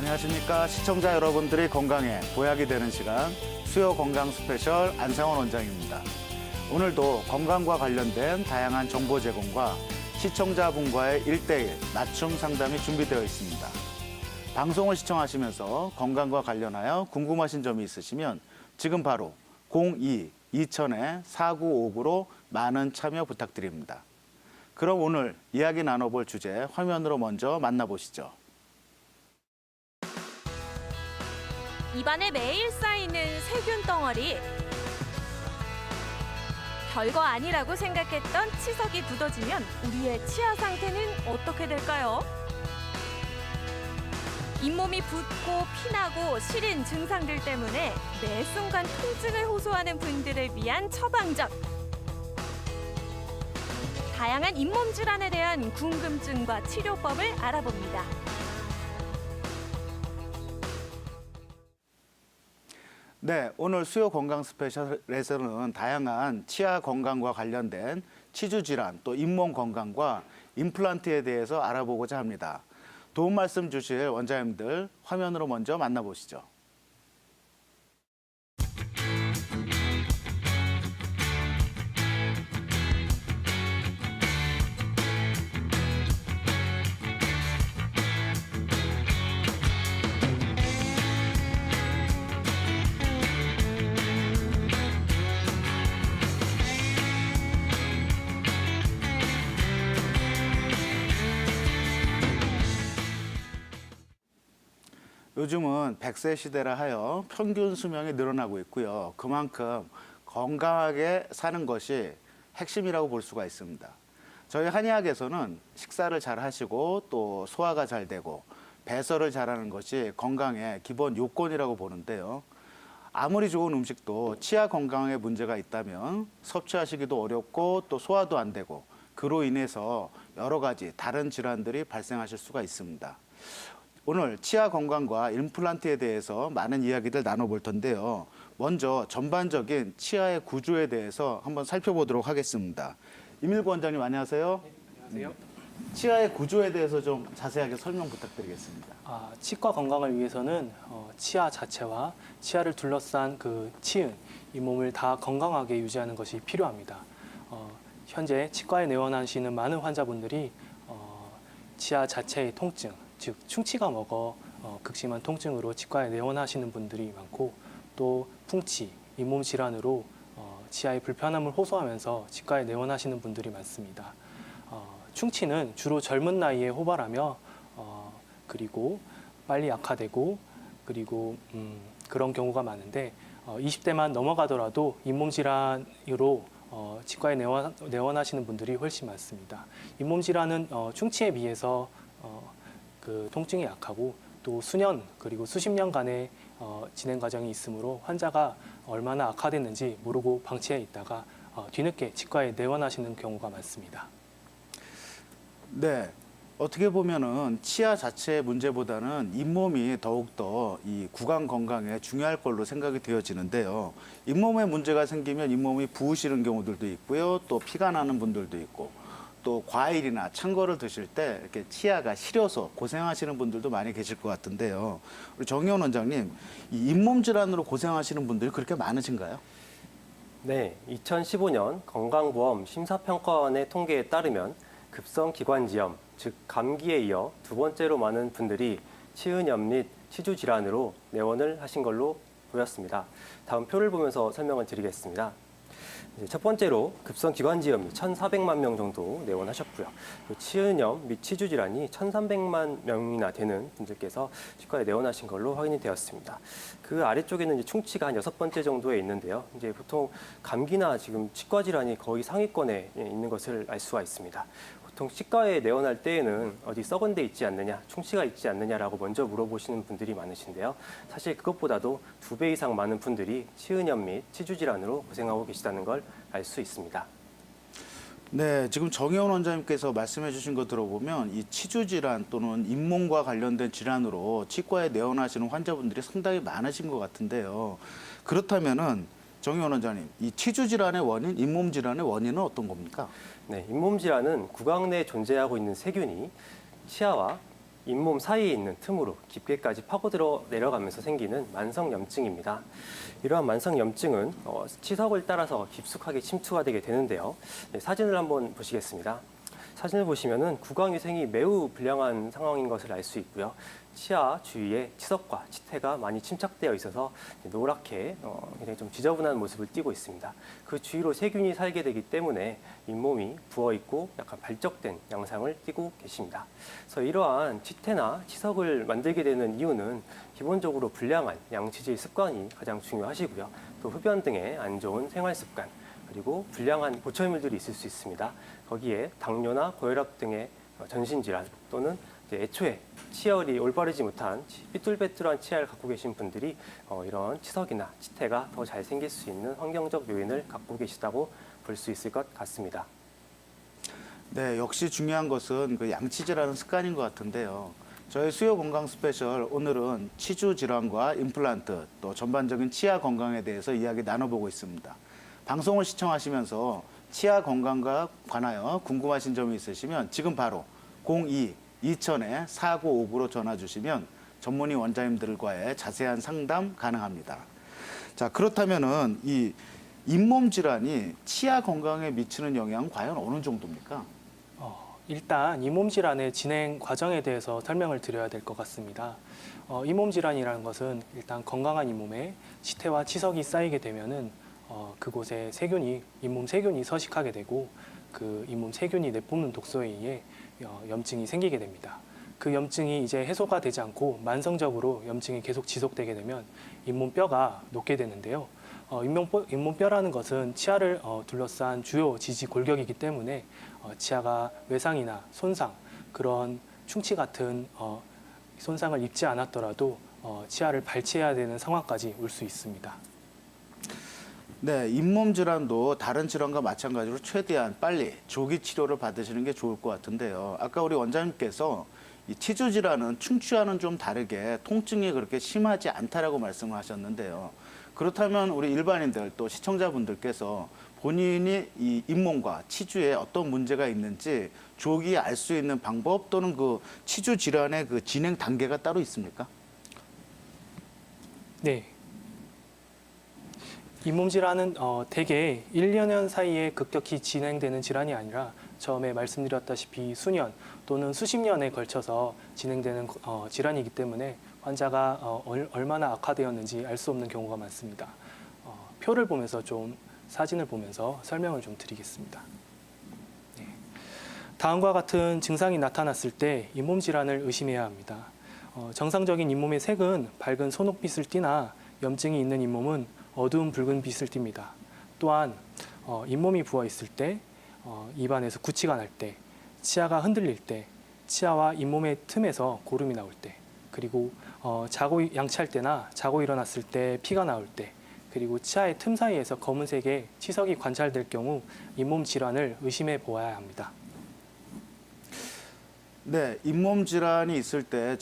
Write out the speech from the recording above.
안녕하십니까 시청자 여러분들이 건강에 보약이 되는 시간 수요 건강 스페셜 안상원 원장입니다. 오늘도 건강과 관련된 다양한 정보 제공과 시청자분과의 일대일 맞춤 상담이 준비되어 있습니다. 방송을 시청하시면서 건강과 관련하여 궁금하신 점이 있으시면 지금 바로 02-2000-4959로 많은 참여 부탁드립니다. 그럼 오늘 이야기 나눠볼 주제 화면으로 먼저 만나보시죠. 입안에 매일 쌓이는 세균 덩어리. 별거 아니라고 생각했던 치석이 굳어지면 우리의 치아 상태는 어떻게 될까요? 잇몸이 붓고 피나고 시린 증상들 때문에 매 순간 통증을 호소하는 분들을 위한 처방전. 다양한 잇몸 질환에 대한 궁금증과 치료법을 알아봅니다. 네, 오늘 수요 건강 스페셜에서는 다양한 치아 건강과 관련된 치주 질환, 또 잇몸 건강과 임플란트에 대해서 알아보고자 합니다. 도움 말씀 주실 원장님들 화면으로 먼저 만나보시죠. 요즘은 100세 시대라 하여 평균 수명이 늘어나고 있고요. 그만큼 건강하게 사는 것이 핵심이라고 볼 수가 있습니다. 저희 한의학에서는 식사를 잘 하시고 또 소화가 잘 되고 배설을 잘하는 것이 건강의 기본 요건이라고 보는데요. 아무리 좋은 음식도 치아 건강에 문제가 있다면 섭취하시기도 어렵고 또 소화도 안 되고 그로 인해서 여러 가지 다른 질환들이 발생하실 수가 있습니다. 오늘 치아 건강과 임플란트에 대해서 많은 이야기들 나눠볼 텐데요. 먼저 전반적인 치아의 구조에 대해서 한번 살펴보도록 하겠습니다. 이밀구 원장님 안녕하세요. 안녕하세요. 치아의 구조에 대해서 좀 자세하게 설명 부탁드리겠습니다. 아, 치과 건강을 위해서는 어, 치아 자체와 치아를 둘러싼 그 치은, 이 몸을 다 건강하게 유지하는 것이 필요합니다. 어, 현재 치과에 내원하시는 많은 환자분들이 어, 치아 자체의 통증, 즉 충치가 먹어 어, 극심한 통증으로 치과에 내원하시는 분들이 많고 또 풍치, 잇몸 질환으로 어, 치아의 불편함을 호소하면서 치과에 내원하시는 분들이 많습니다. 어, 충치는 주로 젊은 나이에 호발하며 어, 그리고 빨리 약화되고 그리고 음, 그런 경우가 많은데 어, 20대만 넘어가더라도 잇몸 질환으로 어, 치과에 내원, 내원하시는 분들이 훨씬 많습니다. 잇몸 질환은 어, 충치에 비해서 어, 그 통증이 약하고 또 수년 그리고 수십 년간의 어, 진행 과정이 있으므로 환자가 얼마나 악화됐는지 모르고 방치해 있다가 어, 뒤늦게 치과에 내원하시는 경우가 많습니다. 네. 어떻게 보면은 치아 자체의 문제보다는 잇몸이 더욱더 이 구강 건강에 중요할 걸로 생각이 되어지는데요. 잇몸에 문제가 생기면 잇몸이 부으시는 경우들도 있고요. 또 피가 나는 분들도 있고 또 과일이나 찬 거를 드실 때 이렇게 치아가 시려서 고생하시는 분들도 많이 계실 것 같은데요. 우리 정의원 원장님, 이 잇몸 질환으로 고생하시는 분들이 그렇게 많으신가요? 네, 2015년 건강보험 심사평가원의 통계에 따르면 급성 기관지염, 즉 감기에 이어 두 번째로 많은 분들이 치은염 및 치주 질환으로 내원을 하신 걸로 보였습니다. 다음 표를 보면서 설명을 드리겠습니다. 첫 번째로 급성 기관지염이 1,400만 명 정도 내원하셨고요. 그 치은염 및 치주 질환이 1,300만 명이나 되는 분들께서 치과에 내원하신 걸로 확인이 되었습니다. 그 아래쪽에는 이제 충치가 한 여섯 번째 정도에 있는데요. 이제 보통 감기나 지금 치과 질환이 거의 상위권에 있는 것을 알 수가 있습니다. 보통 치과에 내원할 때에는 어디 썩은 데 있지 않느냐, 충치가 있지 않느냐라고 먼저 물어보시는 분들이 많으신데요. 사실 그것보다도 두 배 이상 많은 분들이 치은염 및 치주 질환으로 고생하고 계시다는 걸 알 수 있습니다. 네, 지금 정혜원 원장님께서 말씀해 주신 거 들어보면 이 치주 질환 또는 잇몸과 관련된 질환으로 치과에 내원하시는 환자분들이 상당히 많으신 것 같은데요. 그렇다면은 정혜원 원장님, 이 치주 질환의 원인, 잇몸 질환의 원인은 어떤 겁니까? 네, 잇몸 질환은 구강 내에 존재하고 있는 세균이 치아와 잇몸 사이에 있는 틈으로 깊게까지 파고들어 내려가면서 생기는 만성염증입니다. 이러한 만성염증은 어, 치석을 따라서 깊숙하게 침투가 되게 되는데요. 네, 사진을 한번 보시겠습니다. 사진을 보시면은 구강위생이 매우 불량한 상황인 것을 알 수 있고요. 치아 주위에 치석과 치태가 많이 침착되어 있어서 노랗게 어, 굉장히 좀 지저분한 모습을 띠고 있습니다. 그 주위로 세균이 살게 되기 때문에 잇몸이 부어 있고 약간 발적된 양상을 띠고 계십니다. 그래서 이러한 치태나 치석을 만들게 되는 이유는 기본적으로 불량한 양치질 습관이 가장 중요하시고요. 또 흡연 등의 안 좋은 생활 습관 그리고 불량한 보철물들이 있을 수 있습니다. 거기에 당뇨나 고혈압 등의 어, 전신 질환 또는 애초에 치열이 올바르지 못한 치- 삐뚤빼뚤한 치아를 갖고 계신 분들이 어, 이런 치석이나 치태가 더 잘 생길 수 있는 환경적 요인을 갖고 계시다고 볼 수 있을 것 같습니다. 네, 역시 중요한 것은 그 양치질하는 습관인 것 같은데요. 저희 수요 건강 스페셜 오늘은 치주 질환과 임플란트 또 전반적인 치아 건강에 대해서 이야기 나눠보고 있습니다. 방송을 시청하시면서 치아 건강과 관하여 궁금하신 점이 있으시면 지금 바로 02 2000에 4959로 전화 주시면 전문의 원장님들과의 자세한 상담 가능합니다. 자, 그렇다면은 이 잇몸 질환이 치아 건강에 미치는 영향 과연 어느 정도입니까? 어, 일단 잇몸 질환의 진행 과정에 대해서 설명을 드려야 될 것 같습니다. 어, 잇몸 질환이라는 것은 일단 건강한 잇몸에 치태와 치석이 쌓이게 되면은 어, 그곳에 세균이 잇몸 세균이 서식하게 되고 그 잇몸 세균이 내뿜는 독소에 의해 어, 염증이 생기게 됩니다. 그 염증이 이제 해소가 되지 않고 만성적으로 염증이 계속 지속되게 되면 잇몸 뼈가 녹게 되는데요. 어, 잇몸뼈, 잇몸뼈라는 것은 치아를 어, 둘러싼 주요 지지 골격이기 때문에 어, 치아가 외상이나 손상 그런 충치 같은 어, 손상을 입지 않았더라도 어, 치아를 발치해야 되는 상황까지 올 수 있습니다. 네, 잇몸 질환도 다른 질환과 마찬가지로 최대한 빨리 조기 치료를 받으시는 게 좋을 것 같은데요. 아까 우리 원장님께서 이 치주 질환은 충치와는 좀 다르게 통증이 그렇게 심하지 않다라고 말씀을 하셨는데요. 그렇다면 우리 일반인들 또 시청자분들께서 본인이 이 잇몸과 치주에 어떤 문제가 있는지 조기 알수 있는 방법 또는 그 치주 질환의 그 진행 단계가 따로 있습니까? 네. 잇몸 질환은 어, 대개 1, 2년 사이에 급격히 진행되는 질환이 아니라 처음에 말씀드렸다시피 수년 또는 수십 년에 걸쳐서 진행되는 어, 질환이기 때문에 환자가 어, 얼, 얼마나 악화되었는지 알 수 없는 경우가 많습니다. 어, 표를 보면서 좀 사진을 보면서 설명을 좀 드리겠습니다. 네. 다음과 같은 증상이 나타났을 때 잇몸 질환을 의심해야 합니다. 어, 정상적인 잇몸의 색은 밝은 소녹빛을 띠나 염증이 있는 잇몸은 어두운 붉은 빛을 띱니다. 또한 어, 잇몸이 부어 있을 때, 어, 입안에서 구취가 날 때, 치아가 흔들릴 때, 치아와 잇몸의 틈에서 고름이 나올 때, 그리고 어, 자고 양치할 때나 자고 일어났을 때 피가 나올 때, 그리고 치아의 틈 사이에서 검은색의 치석이 관찰될 경우 잇몸 질환을 의심해 보아야 합니다. 네, 잇몸 질환이 있을 때